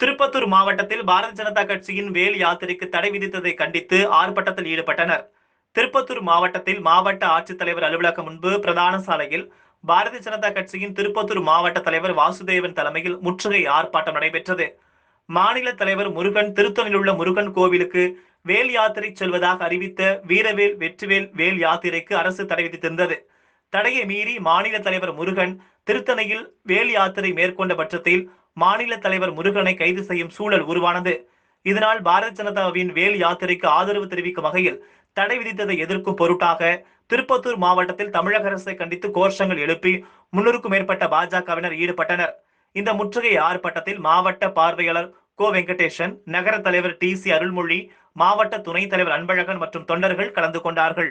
திருப்பத்தூர் மாவட்டத்தில் பாரதிய ஜனதா கட்சியின் வேல் யாத்திரைக்கு தடை விதித்ததை கண்டித்து ஆர்ப்பாட்டத்தில் ஈடுபட்டனர். திருப்பத்தூர் மாவட்டத்தில் மாவட்ட ஆட்சித்தலைவர் அலுவலகம் முன்பு பிரதான சாலையில் பாரதிய ஜனதா கட்சியின் திருப்பத்தூர் மாவட்ட தலைவர் வாசுதேவன் தலைமையில் முற்றுகை ஆர்ப்பாட்டம் நடைபெற்றது. மாநில தலைவர் முருகன் திருத்தணியில் உள்ள முருகன் கோவிலுக்கு வேல் யாத்திரை செல்வதாக அறிவித்த வீரவேல் வெற்றிவேல் வேல் யாத்திரைக்கு அரசு தடை விதித்திருந்தது. தடையை மீறி மாநில தலைவர் முருகன் திருத்தணையில் வேல் யாத்திரை மேற்கொண்ட பட்சத்தில் மாநில தலைவர் முருகனை கைது செய்யும் சூழல் உருவானது. இதனால் பாரதிய ஜனதாவின் வேல் யாத்திரைக்கு ஆதரவு தெரிவிக்கும் வகையில் தடை விதித்ததை எதிர்க்கும் பொருட்டாக திருப்பத்தூர் மாவட்டத்தில் தமிழக அரசை கண்டித்து கோஷங்கள் எழுப்பி முன்னூறுக்கும் மேற்பட்ட பாஜகவினர் ஈடுபட்டனர். இந்த முற்றுகை ஆர்ப்பாட்டத்தில் மாவட்ட பார்வையாளர் கோ வெங்கடேசன் நகர தலைவர் டி சி அருள்மொழி மாவட்ட துணைத் தலைவர் அன்பழகன் மற்றும் தொண்டர்கள் கலந்து கொண்டார்கள்.